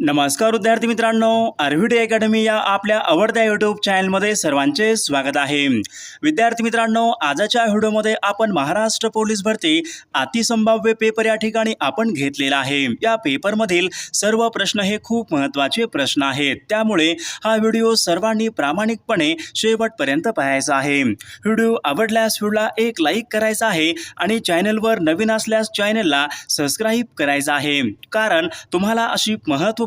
नमस्कार विद्यार्थी मित्रांनो आरव्हीडी अकॅडमी या आपल्या आवडत्या यूट्यूब चॅनलमध्ये सर्वांचे स्वागत आहे. विद्यार्थी मित्रांनो आजच्या व्हिडिओमध्ये आपण महाराष्ट्र पोलीस भरती अतिसंभाव्य पेपर या ठिकाणी आपण घेतलेला आहे. या पेपरमधील सर्व प्रश्न हे खूप महत्त्वाचे प्रश्न आहेत. त्यामुळे हा व्हिडिओ सर्वांनी प्रामाणिकपणे शेवटपर्यंत पाहायचा आहे. व्हिडिओ आवडल्यास व्हिडिओला एक लाईक करायचा आहे आणि चॅनलवर नवीन असल्यास चॅनलला सबस्क्राईब करायचं आहे. कारण तुम्हाला अशी महत्त्व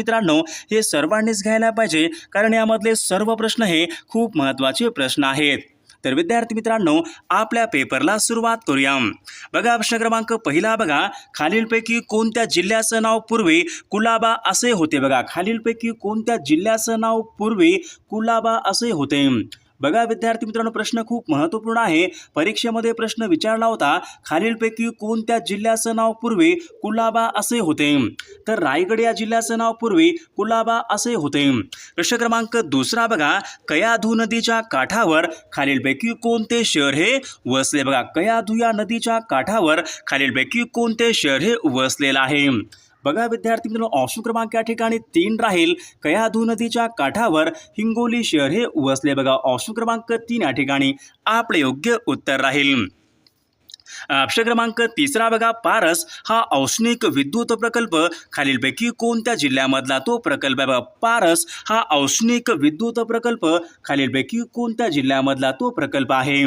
मित्रांनो हे सर्वांनीच घ्यायला पाहिजे कारण यामधले सर्व प्रश्न हे खूप महत्त्वाचे प्रश्न आहेत. तर विद्यार्थी मित्रांनो आपल्या पेपरला सुरुवात करूया बघा प्रश्न क्रमांक पहिला बघा. खालीलपैकी कोणत्या जिल्ह्याचं नाव पूर्वी कुलाबा असे होते? बघा खालीलपैकी कोणत्या जिल्ह्याचं नाव पूर्वी कुलाबा असे होते? बघा विद्यार्थी मित्रांनो प्रश्न खूप महत्त्वपूर्ण आहे. परीक्षेमध्ये प्रश्न विचारला होता खालीलपैकी कोणत्या जिल्ह्याचं नाव पूर्वी कुलाबा असे होते? तर रायगड या जिल्ह्याचं नाव पूर्वी कुलाबा असे होते. प्रश्न क्रमांक दुसरा बघा कयाधू नदीच्या काठावर खालीलपैकी कोणते शहर हे वसले? बघा कयाधू या नदीच्या काठावर खालीलपैकी कोणते शहर हे वसलेलं आहे? बघा विद्यार्थी मित्रांनो ऑप्शन क्रमांक या ठिकाणी तीन राहील. कयाधू नदीच्या काठावर हिंगोली शहर हे वसले बघा ऑप्शन क्रमांक तीन या ठिकाणी आपले योग्य उत्तर राहील. ऑप्शन क्रमांक तिसरा बघा पारस हा औष्णिक विद्युत प्रकल्प खालीलपैकी कोणत्या जिल्ह्यामधला तो प्रकल्प आहे बघा? पारस हा औष्णिक विद्युत प्रकल्प खालीलपैकी कोणत्या जिल्ह्यामधला तो प्रकल्प आहे?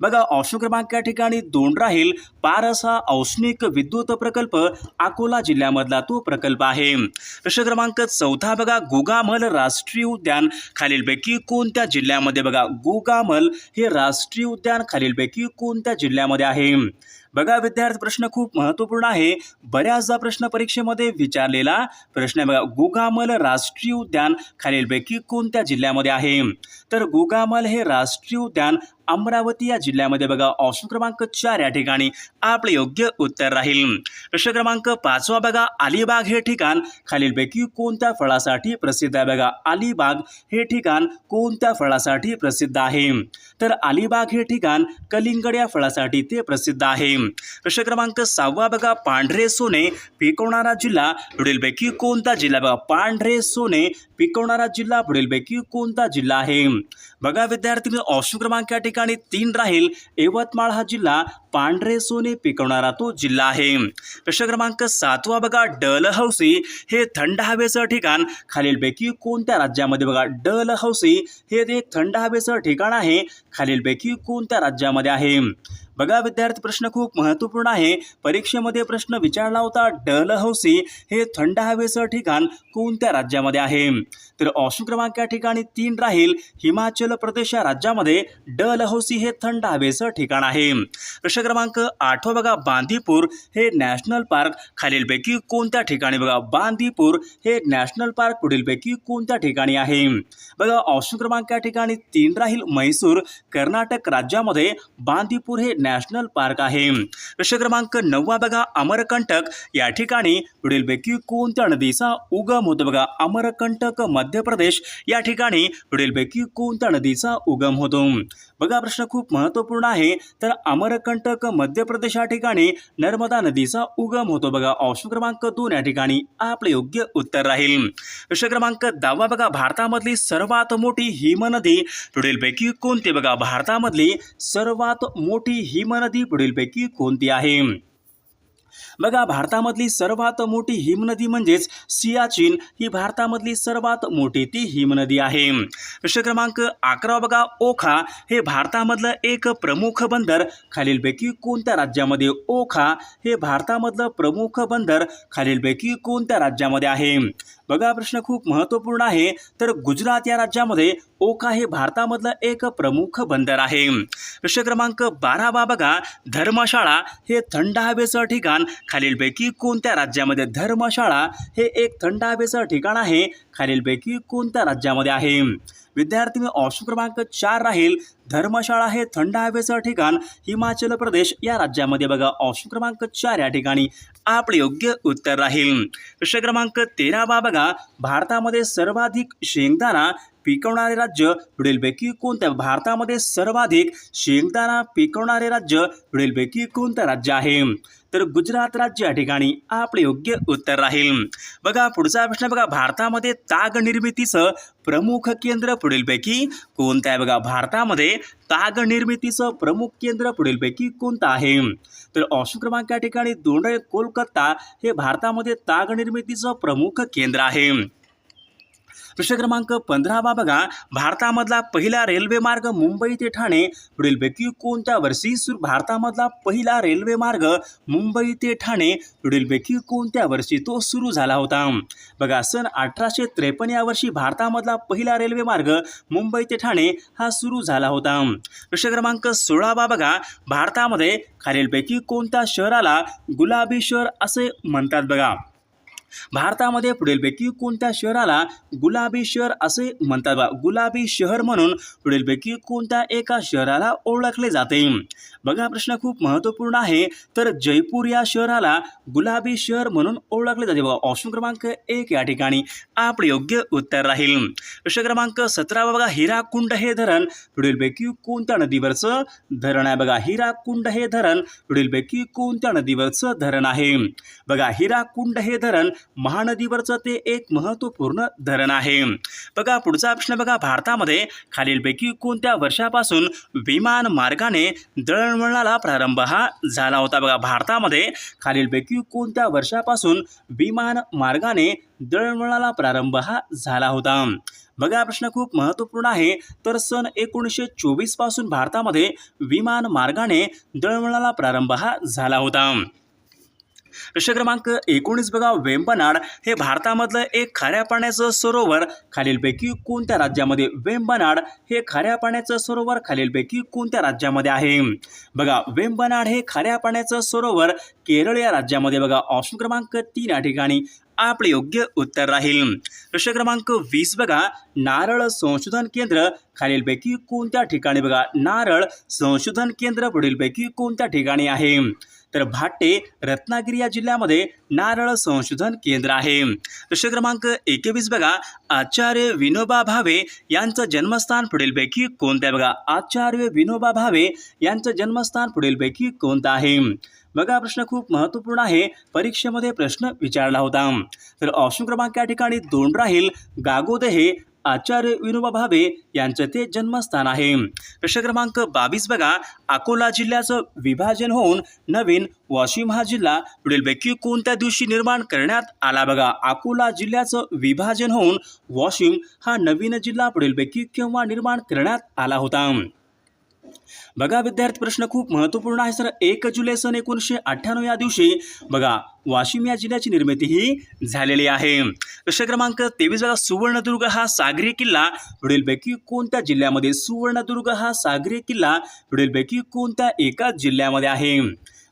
बघा ऑप्शन क्रमांक या ठिकाणी दोन राहील. पारस हा औष्णिक विद्युत प्रकल्प अकोला जिल्ह्यामधला तो प्रकल्प आहे. प्रश्न क्रमांक चौथा बघा गोगामल राष्ट्रीय उद्यान खालीलपैकी कोणत्या जिल्ह्यामध्ये बघा? गोगामल हे राष्ट्रीय उद्यान खालीलपैकी कोणत्या जिल्ह्यामध्ये आहे? बघा विद्यार्थी प्रश्न खूप महत्त्वपूर्ण आहे. बऱ्याचदा प्रश्न परीक्षेमध्ये विचारलेला प्रश्न आहे बघा गोगामल राष्ट्रीय उद्यान खालीलपैकी कोणत्या जिल्ह्यामध्ये आहे? तर गोगामल हे राष्ट्रीय उद्यान अमरावती या जिल्ह्यामध्ये बघा ऑप्शन क्रमांक चार या ठिकाणी आपले योग्य उत्तर राहील. प्रश्न क्रमांक पाचवा बघा अलिबाग हे ठिकाण खालीलपैकी कोणत्या फळासाठी प्रसिद्ध आहे? बघा अलिबाग हे ठिकाण कोणत्या फळासाठी प्रसिद्ध आहे? तर अलिबाग हे ठिकाण कलिंगड या फळासाठी ते प्रसिद्ध आहे. प्रश्न क्रमांक सहावा बघा पांढरे सोने पिकवणारा जिल्हा पुढीलपैकी कोणता जिल्हा? बघा पांढरे सोने पिकवणारा जिल्हा पुढीलपैकी कोणता जिल्हा आहे? बघा विद्यार्थी ऑप्शन क्रमांक या ठिकाणी तीन राहील. यवतमाळ हा जिल्हा पांढरे सोने पिकवणारा तो जिल्हा आहे. प्रश्न क्रमांक सातवा बघा डलहौसी हे थंड हवेचं ठिकाण. खालीलपैकी कोणत्या राज्यामध्ये बघा डलहौसी हे एक थंड हवेचं ठिकाण आहे खालीलपैकी कोणत्या राज्यामध्ये आहे? बघा विद्यार्थी प्रश्न खूप महत्त्वपूर्ण आहे. परीक्षेमध्ये प्रश्न विचारला होता डलहौसी हे थंड हवेचं ठिकाण कोणत्या राज्यामध्ये आहे? तर ऑशू क्रमांक या ठिकाणी तीन राहील. हिमाचल प्रदेश या राज्यामध्ये डलहौसी हे थंड हवेचं ठिकाण आहे. प्रश्न क्रमांक आठवा बघा बांदीपूर हे नॅशनल पार्क खालीलपैकी कोणत्या ठिकाणी? बघा बांदीपूर हे नॅशनल पार्क पुढीलपैकी कोणत्या ठिकाणी आहे? बघा ऑप्शन क्रमांक या ठिकाणी तीन राहील. म्हैसूर कर्नाटक राज्यामध्ये बांदीपूर हे नॅशनल पार्क आहे. प्रश्न क्रमांक नववा बघा अमरकंटक या ठिकाणी पुढीलपैकी कोणत्या नदीचा उगम होतो? बघा अमरकंटक मध्य मध्य प्रदेश या ठिकाणी पुढीलपैकी कोणत्या नदीचा उगम होतो? बघा प्रश्न खूप महत्त्वपूर्ण आहे. तर अमरकंटक मध्य प्रदेश या ठिकाणी नर्मदा नदीचा उगम होतो. बघा ऑप्शन क्रमांक दोन या ठिकाणी आपले योग्य उत्तर राहील. प्रश्न क्रमांक दहावा बघा भारतामधली सर्वात मोठी हिमनदी पुढीलपैकी कोणती? बघा भारतामधली सर्वात मोठी हिमनदी पुढीलपैकी कोणती आहे? बघा भारतामधली सर्वात मोठी हिमनदी म्हणजेच सियाचीन ही भारतामधली सर्वात मोठी ती हिमनदी आहे. प्रश्न क्रमांक अकरा बघा ओखा हे भारतामधलं एक प्रमुख बंदर. खालीलपैकी कोणत्या राज्यामध्ये ओखा हे भारतामधलं प्रमुख बंदर? खालीलपैकी कोणत्या राज्यामध्ये आहे? बघा प्रश्न खूप महत्त्वपूर्ण आहे. तर गुजरात या राज्यामध्ये ओका हे भारतामधलं एक प्रमुख बंदर आहे. प्रश्न क्रमांक बारा बा बघा धर्मशाळा हे थंड हवेचं ठिकाण. खालीलपैकी कोणत्या राज्यामध्ये धर्मशाळा हे एक थंड हवेचं ठिकाण आहे? खालीलपैकी कोणत्या राज्यामध्ये आहे? विद्यार्थी मी ऑप्शन क्रमांक चार राहील. धर्मशाळा हे थंड हवेचं ठिकाण. हिमाचल प्रदेश या राज्यामध्ये बघा ऑप्शन क्रमांक चार या ठिकाणी आपले योग्य उत्तर राहील. प्रश्न क्रमांक तेरावा बघा भारतामध्ये सर्वाधिक शेंगदाणा पिकवणारे राज्य पुढीलपैकी कोणत्या भारतामध्ये सर्वाधिक शेंगदाणा पिकवणारे राज्य पुढीलपैकी कोणतं राज्य आहे? तर गुजरात राज्य या ठिकाणी आपले योग्य उत्तर राहील. बघा पुढचा प्रश्न बघा. भारतामध्ये ताग निर्मितीचं प्रमुख केंद्र पुढीलपैकी कोणतं आहे? बघा भारतामध्ये ताग निर्मितीचं प्रमुख केंद्र पुढीलपैकी कोणतं आहे? तर ऑप्शन क्रमांक या ठिकाणी दोन कोलकाता हे भारतामध्ये ताग निर्मितीचं प्रमुख केंद्र आहे. प्रश्न क्रमांक पंधरावा बघा. भारतामधला पहिला रेल्वे मार्ग मुंबई ते ठाणे. पुढीलपैकी कोणत्या वर्षी भारतामधला पहिला रेल्वे मार्ग मुंबई ते ठाणे. पुढीलपैकी कोणत्या वर्षी तो सुरू झाला होता? बघा सन अठराशे त्रेपन्न या वर्षी भारतामधला पहिला रेल्वे मार्ग मुंबई ते ठाणे हा सुरू झाला होता. प्रश्न क्रमांक सोळावा बघा. भारतामध्ये खालीलपैकी कोणत्या शहराला गुलाबी शहर असे म्हणतात बघा. भारतामध्ये पुढीलपैकी कोणत्या शहराला गुलाबी शहर असे म्हणतात बा? गुलाबी शहर म्हणून पुढीलपैकी कोणत्या एका शहराला ओळखले जाते? बघा प्रश्न खूप महत्त्वपूर्ण आहे. तर जयपूर या शहराला गुलाबी शहर म्हणून ओळखले जाते बघा ऑप्शन क्रमांक एक या ठिकाणी. आपले योग्य उत्तर राहील. प्रश्न क्रमांक सतरावा बघा. हिराकुंड हे धरण पुढीलपैकी कोणत्या नदीवरचं धरण आहे? बघा हिराकुंड हे धरण पुढीलपैकी कोणत्या नदीवरचं धरण आहे? बघा हिराकुंड हे धरण महानदीवरचं ते एक महत्त्वपूर्ण धरण आहे. बघा पुढचा प्रश्न बघा. भारतामध्ये खालीलपैकी कोणत्या वर्षापासून विमान मार्गाने दळणवळणाला प्रारंभ हा झाला होता? बघा भारतामध्ये खालीलपैकी कोणत्या वर्षापासून विमान मार्गाने दळणवळणाला प्रारंभ हा झाला होता? बघा प्रश्न खूप महत्त्वपूर्ण आहे. तर सन एकोणीसशे चोवीसपासून भारतामध्ये विमान मार्गाने दळणवळणाला प्रारंभ हा झाला होता. प्रश्न क्रमांक एकोणीस बघा वेंबनाड हे भारतामधलं एक खाऱ्या पाण्याचं सरोवर. खालीलपैकी कोणत्या राज्यामध्ये वेंबनाड हे खाऱ्या पाण्याचं सरोवर खालीलपैकी कोणत्या राज्यामध्ये आहे? बघा वेंबनाड हे खाऱ्या पाण्याचं सरोवर केरळ या राज्यामध्ये बघा. ऑप्शन क्रमांक तीन या ठिकाणी आपले योग्य उत्तर राहील. प्रश्न क्रमांक वीस बघा नारळ संशोधन केंद्र खालीलपैकी कोणत्या ठिकाणी बघा? नारळ संशोधन केंद्र पुढीलपैकी कोणत्या ठिकाणी आहे? तर भाट्टे रत्नागिरी या जिल्ह्यामध्ये नारळ संशोधन केंद्र आहे. प्रश्न क्रमांक एकवीस बघा. आचार्य विनोबा भावे यांचं जन्मस्थान पुढीलपैकी कोणतं आहे? बघा आचार्य विनोबा भावे यांचं जन्मस्थान पुढीलपैकी कोणतं आहे? बघा प्रश्न खूप महत्त्वपूर्ण आहे. परीक्षेमध्ये प्रश्न विचारला होता. तर ऑप्शन क्रमांक या ठिकाणी दोन राहील. गागोदे हे आचार्य विनोबा भावे यांचं ते जन्मस्थान आहे. प्रश्न क्रमांक बावीस बघा. अकोला जिल्ह्याचं विभाजन होऊन नवीन वाशिम हा जिल्हा पुढीलपैकी कोणत्या दिवशी निर्माण करण्यात आला बघा? अकोला जिल्ह्याचं विभाजन होऊन वाशिम हा नवीन जिल्हा पुढीलपैकी केव्हा निर्माण करण्यात आला होता? बघा विद्यार्थी प्रश्न खूप महत्त्वपूर्ण आहे सर. एक जुलै सन एकोणीसशे अठ्ठ्याण्णव या दिवशी बघा वाशिम या जिल्ह्याची निर्मिती ही झालेली आहे. प्रश्न क्रमांक तेवीस वेळा सुवर्णदुर्ग हा सागरी किल्ला. पुढीलपैकी कोणत्या जिल्ह्यामध्ये सुवर्णदुर्ग हा सागरी किल्ला? पुढीलपैकी कोणत्या एका जिल्ह्यामध्ये आहे?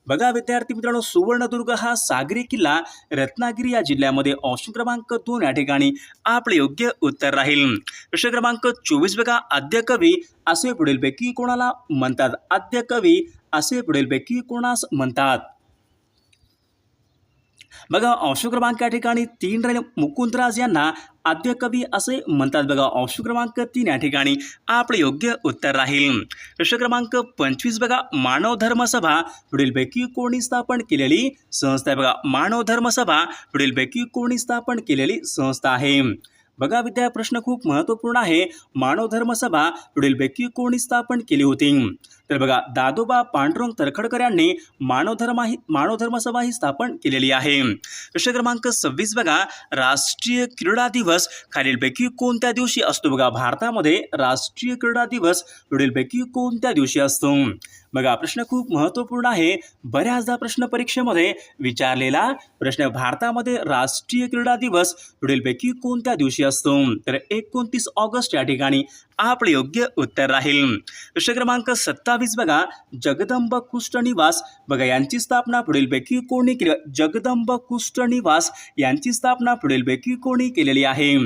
बघा विद्यार्थी मित्रांनो सुवर्णदुर्ग हा सागरी किल्ला रत्नागिरी या जिल्ह्यामध्ये ऑप्शन क्रमांक दोन या ठिकाणी आपले योग्य उत्तर राहील. प्रश्न क्रमांक चोवीस बघा आद्य कवी असे पुढीलपैकी कोणाला म्हणतात? आद्य कवी असे पुढीलपैकी कोणास म्हणतात? बघा ऑप्शन क्रमांक या ठिकाणी तीन राहिले मुकुंदराज यांना आद्य कवी असे म्हणतात बघा. ऑप्शन क्रमांक तीन या ठिकाणी आपले योग्य उत्तर राहील. प्रश्न क्रमांक पंचवीस बघा मानव धर्मसभा पुढीलपैकी कोणी स्थापन केलेली संस्था आहे बघा. मानव धर्मसभा पुढीलपैकी कोणी स्थापन केलेली संस्था आहे. बघा विद्या प्रश्न खूप महत्त्वपूर्ण आहे. मानव धर्मसभा पुढीलपैकी कोणी स्थापन केली होती? तर बघा दादोबा पांडुरंग तरखडकर यांनी मानवधर्म ही मानवधर्म सभा ही स्थापन केलेली आहे. प्रश्न क्रमांक सव्वीस बघा राष्ट्रीय क्रीडा दिवस खालीलपैकी कोणत्या दिवशी असतो? बघा भारतामध्ये राष्ट्रीय क्रीडा दिवस पुढीलपैकी कोणत्या दिवशी असतो? बघा प्रश्न खूप महत्त्वपूर्ण आहे. बऱ्याचदा प्रश्न परीक्षेमध्ये विचारलेला प्रश्न भारतामध्ये राष्ट्रीय क्रीडा दिवस पुढीलपैकी कोणत्या दिवशी असतो? तर एकोणतीस ऑगस्ट या ठिकाणी आपले योग्य उत्तर राहील. प्रश्न क्रमांक सत्तावीस बघा. जगदंब कुष्ठ निवास बघा यांची स्थापना पुढीलपैकी कोणी केली? जगदंब कुष्ठ निवास यांची स्थापना पुढीलपैकी कोणी केलेली आहे?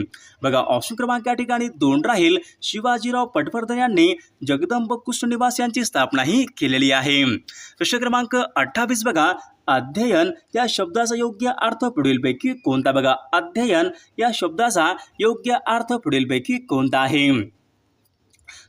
बघा ऑप्शन क्रमांक या ठिकाणी दोन राहील. शिवाजीराव पटवर्धन यांनी जगदंब कुष्ठ निवास यांची स्थापना ही केलेली आहे. प्रश्न क्रमांक अठ्ठावीस बघा. अध्ययन या शब्दाचा योग्य अर्थ पुढीलपैकी कोणता? बघा अध्ययन या शब्दाचा योग्य अर्थ पुढीलपैकी कोणता आहे?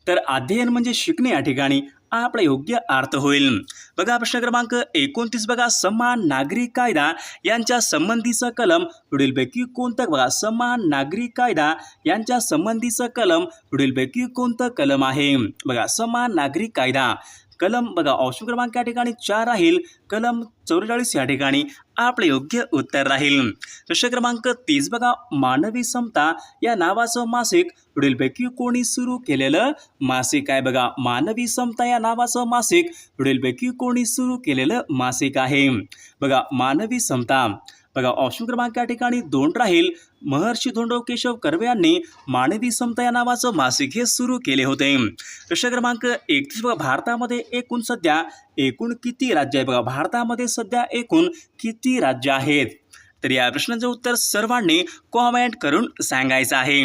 तर अध्ययन म्हणजे शिकणे या ठिकाणी आपला योग्य अर्थ होईल. बघा प्रश्न क्रमांक एकोणतीस बघा समान नागरी कायदा यांच्या संबंधीचं कलम पुढीलपैकी कोणतं? बघा समान नागरी कायदा यांच्या संबंधीचं कलम पुढीलपैकी कोणतं कलम आहे? बघा समान नागरी कायदा. कलम बघा ऑप्शन क्रमांक या ठिकाणी चार राहील. कलम चौवेचाळीस या ठिकाणी आपले योग्य उत्तर राहील. प्रश्न क्रमांक तीस बघा मानवी समता या नावाचं मासिक पुढीलपैकी कोणी सुरू केलेलं मासिक आहे बघा. मानवी समता या नावाचं मासिक पुढीलपैकी कोणी सुरू केलेलं मासिक आहे. बघा मानवी समता. बघा ऑप्शन क्रमांक या ठिकाणी दोन राहील. महर्षी धोंडो केशव कर्वे यांनी मानवी समता या नावाचं मासिक हे सुरू केले होते. प्रश्न क्रमांक एकतीस बघा भारतामध्ये एकूण सध्या एकूण किती राज्य आहे बघा भारतामध्ये सध्या एकूण किती राज्य आहेत? तर या प्रश्नाचं उत्तर सर्वांनी कॉमेंट करून सांगायचं आहे.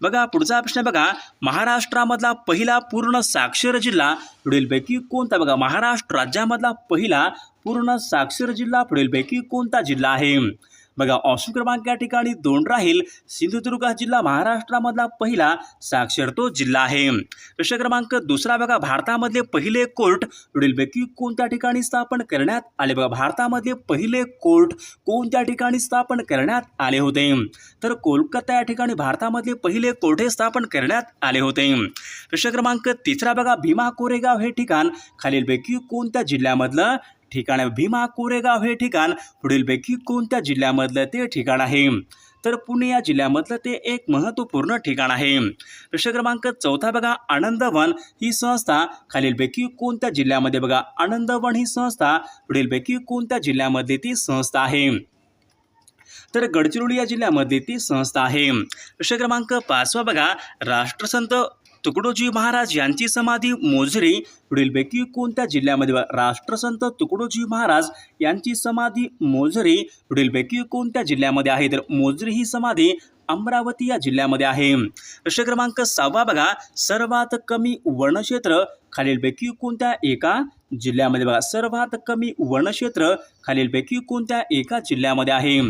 बघा पुढचा प्रश्न बघा. महाराष्ट्रामधला पहिला पूर्ण साक्षर जिल्हा पुढीलपैकी कोणता? बघा महाराष्ट्र राज्यामधला पहिला पूर्ण साक्षर जिल्हा पुढीलपैकी कोणता जिल्हा आहे? बघा ऑप्शन क्रमांक या ठिकाणी दोन राहील. सिंधुदुर्ग हा जिल्हा महाराष्ट्रामधला पहिला साक्षर तो जिल्हा आहे. प्रश्न क्रमांक दुसरा बघा भारतामधले पहिले कोर्ट पुढीलपैकी कोणत्या ठिकाणी स्थापन करण्यात आले? बघा भारतामधले पहिले कोर्ट कोणत्या ठिकाणी स्थापन करण्यात आले होते? तर कोलकाता या ठिकाणी भारतामधले पहिले कोर्ट हे स्थापन करण्यात आले होते. प्रश्न क्रमांक तिसरा बघा भीमा कोरेगाव हे ठिकाण खालीलपैकी कोणत्या जिल्ह्यामधलं ठिकाण आहे भीमा कोरेगाव हे ठिकाण पुढीलपैकी कोणत्या जिल्ह्यामधलं ते ठिकाण आहे? तर पुणे या जिल्ह्यामधलं ते एक महत्त्वपूर्ण ठिकाण आहे. प्रश्न क्रमांक चौथा बघा आनंदवन. ही संस्था खालीलपैकी कोणत्या जिल्ह्यामध्ये बघा आनंदवन ही संस्था पुढीलपैकी कोणत्या जिल्ह्यामध्ये ती संस्था आहे? तर गडचिरोली या जिल्ह्यामध्ये ती संस्था आहे. प्रश्न क्रमांक पाचवा बघा राष्ट्रसंत तुकडोजी महाराज यांची समाधी मोझरी पुढीलपैकी कोणत्या जिल्ह्यामध्ये बघा? राष्ट्रसंत तुकडोजी महाराज यांची समाधी मोझरी पुढीलपैकी कोणत्या जिल्ह्यामध्ये आहे? तर मोझरी ही समाधी अमरावती या जिल्ह्यामध्ये आहे. प्रश्न क्रमांक सहावा बघा. सर्वात कमी वनक्षेत्र खालीलपैकी कोणत्या एका जिल्ह्यामध्ये बघा. सर्वात कमी वनक्षेत्र खालीलपैकी कोणत्या एका जिल्ह्यामध्ये आहे?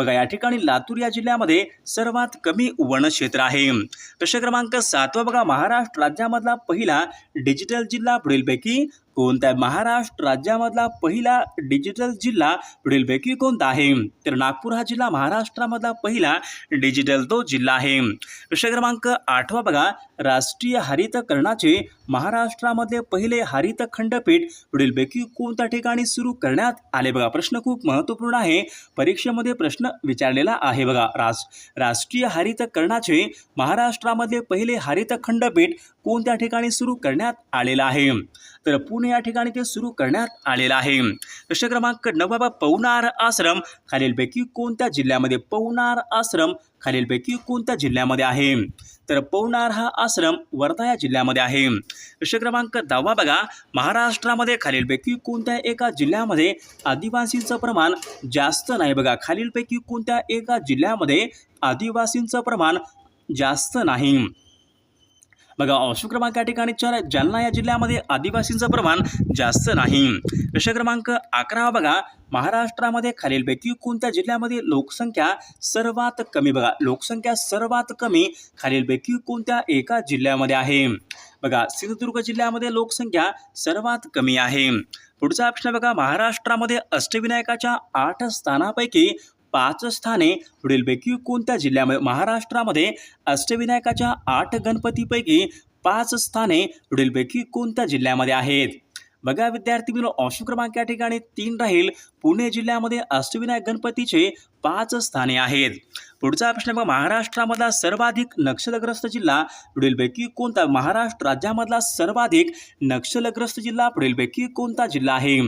बघा या ठिकाणी लातूर या जिल्ह्यामध्ये सर्वात कमी वनक्षेत्र आहे. प्रश्न क्रमांक सातवा बघा महाराष्ट्र राज्यामधला पहिला डिजिटल जिल्हा पुढीलपैकी कोणता आहे महाराष्ट्र राज्यामधला पहिला डिजिटल जिल्हा पुढीलपैकी कोणता आहे? तर नागपूर हा जिल्हा महाराष्ट्रामधला पहिला डिजिटल तो जिल्हा आहे. प्रश्न क्रमांक आठवा बघा. राष्ट्रीय हरितकरणाचे महाराष्ट्रामधले पहिले हरित खंडपीठ पुढीलपैकी कोणत्या ठिकाणी सुरू करण्यात आले बघा. प्रश्न खूप महत्त्वपूर्ण आहे. परीक्षेमध्ये प्रश्न विचारलेला आहे बघा. रास राष्ट्रीय हरितकरणाचे महाराष्ट्रामधले पहिले हरित खंडपीठ कोणत्या ठिकाणी सुरू करण्यात आलेलं आहे? तर पुणे या ठिकाणी ते सुरू करण्यात आलेलं आहे. प्रश्न क्रमांक नववा पवनार आश्रम खालीलपैकी कोणत्या जिल्ह्यामध्ये पवनार आश्रम खालीलपैकी कोणत्या जिल्ह्यामध्ये आहे? तर पवनार हा आश्रम वर्धा या जिल्ह्यामध्ये आहे. प्रश्न क्रमांक दहावा बघा. महाराष्ट्रामध्ये खालीलपैकी कोणत्या एका जिल्ह्यामध्ये आदिवासींचं प्रमाण जास्त नाही बघा. खालीलपैकी कोणत्या एका जिल्ह्यामध्ये आदिवासींचं प्रमाण जास्त नाही? बघा ऑप्शन क्रमांक या ठिकाणी चार जालना या जिल्ह्यामध्ये आदिवासींचं प्रमाण जास्त नाही. प्रश्न क्रमांक अकरा बघा. महाराष्ट्रामध्ये खालीलपैकी कोणत्या जिल्ह्यामध्ये लोकसंख्या सर्वात कमी? बघा लोकसंख्या सर्वात कमी खालीलपैकी कोणत्या एका जिल्ह्यामध्ये आहे? बघा सिंधुदुर्ग जिल्ह्यामध्ये लोकसंख्या सर्वात कमी आहे. पुढचा प्रश्न बघा. महाराष्ट्रामध्ये अष्टविनायकाच्या आठ स्थानापैकी पाच स्थाने पुढीलपैकी कोणत्या जिल्ह्यामध्ये महाराष्ट्रामध्ये अष्टविनायकाच्या आठ गणपतीपैकी पाच स्थाने पुढीलपैकी कोणत्या जिल्ह्यामध्ये आहेत? बघा विद्यार्थी मित्र ऑप्शन क्रमांक या ठिकाणी तीन राहील. पुणे जिल्ह्यामध्ये अष्टविनायक गणपतीचे पाच स्थाने आहेत. पुढचा प्रश्न बघा महाराष्ट्रामधला सर्वाधिक नक्षलग्रस्त जिल्हा पुढीलपैकी कोणता? महाराष्ट्र राज्यामधला सर्वाधिक नक्षलग्रस्त जिल्हा पुढीलपैकी कोणता जिल्हा आहे?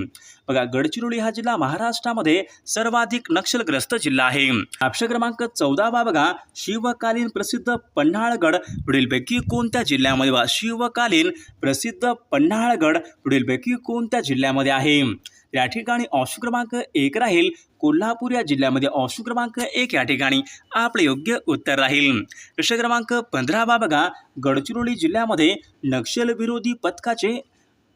बघा गडचिरोली हा जिल्हा महाराष्ट्रामध्ये सर्वाधिक नक्षलग्रस्त जिल्हा आहे. ऑप्शन क्रमांक चौदावा बघा. शिवकालीन प्रसिद्ध पन्हाळगड पुढीलपैकी कोणत्या जिल्ह्यामध्ये? शिवकालीन प्रसिद्ध पन्हाळगड पुढीलपैकी कोणत्या जिल्ह्यामध्ये आहे? या ठिकाणी ऑप्शन क्रमांक एक राहील. कोल्हापूर या जिल्ह्यामध्ये ऑप्शन क्रमांक एक या ठिकाणी आपले योग्य उत्तर राहील. प्रश्न क्रमांक पंधरावा बघा. गडचिरोली जिल्ह्यामध्ये नक्षलविरोधी पथकाचे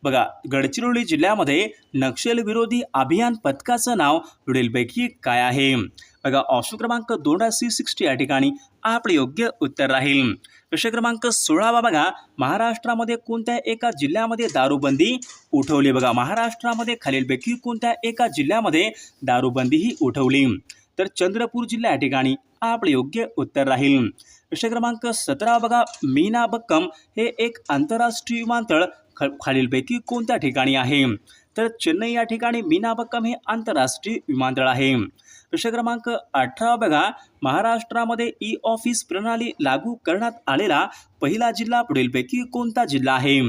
बघा गडचिरोली जिल्ह्यामध्ये नक्षलविरोधी अभियान पथकाचं नाव पुढीलपैकी काय आहे? बघा ऑप्शन क्रमांक दोन सी सिक्स्टी या ठिकाणी आपले योग्य उत्तर राहील. प्रश्न क्रमांक सोळावा बघा. महाराष्ट्रामध्ये कोणत्या एका जिल्ह्यामध्ये दारूबंदी उठवली? बघा महाराष्ट्रामध्ये खालीलपैकी कोणत्या एका जिल्ह्यामध्ये दारूबंदी ही उठवली? तर चंद्रपूर जिल्हा या ठिकाणी आपले योग्य उत्तर राहील. प्रश्न क्रमांक सतरा बघा. मीना बक्कम हे एक आंतरराष्ट्रीय विमानतळ ख खालीलपैकी कोणत्या ठिकाणी आहे? तर चेन्नई या ठिकाणी मीना बक्कम हे आंतरराष्ट्रीय विमानतळ आहे. प्रश्न क्रमांक अठरा बघा. महाराष्ट्रामध्ये ई ऑफिस प्रणाली लागू करण्यात आलेला पहिला जिल्हा पुढीलपैकी कोणता जिल्हा आहे?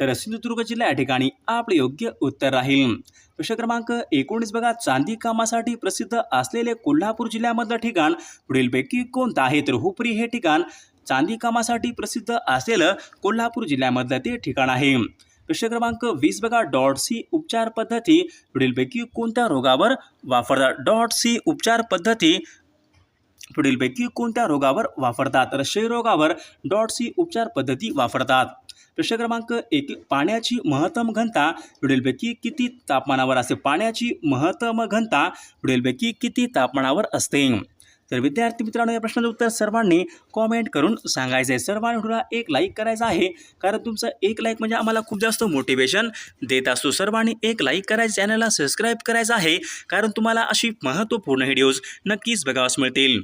तर सिंधुदुर्ग जिल्हा या ठिकाणी आपले योग्य उत्तर राहील. प्रश्न क्रमांक एकोणीस बघा. चांदी कामासाठी प्रसिद्ध असलेले कोल्हापूर जिल्ह्यामधलं ठिकाण पुढीलपैकी कोणतं आहे? तर हुपरी हे ठिकाण चांदी कामासाठी प्रसिद्ध असलेलं कोल्हापूर जिल्ह्यामधलं ते ठिकाण आहे. प्रश्न क्रमांक वीस बघा डॉट सी उपचार पद्धती. पुढीलपैकी कोणत्या रोगावर वापरतात? डॉट सी उपचार पद्धती. पुढीलपैकी कोणत्या रोगावर वापरतात? तर क्षयरोगावर डॉट सी उपचार पद्धती वापरतात. प्रश्न क्रमांक एक पाण्याची महत्तम घनता. पुढीलपैकी किती तापमानावर असते? पाण्याची महत्तम घनता. पुढीलपैकी किती तापमानावर असते? तर विद्यार्थी मित्रांनो या प्रश्नाचं उत्तर सर्वांनी कॉमेंट करून सांगायचं आहे सर्वांनी तुला एक लाईक करायचा आहे. कारण तुमचं एक लाईक म्हणजे आम्हाला खूप जास्त मोटिवेशन देत असतो. सर्वांनी एक लाईक करायचं चॅनलला सबस्क्राईब करायचं आहे. कारण तुम्हाला अशी महत्त्वपूर्ण व्हिडिओज नक्कीच बघावास मिळतील.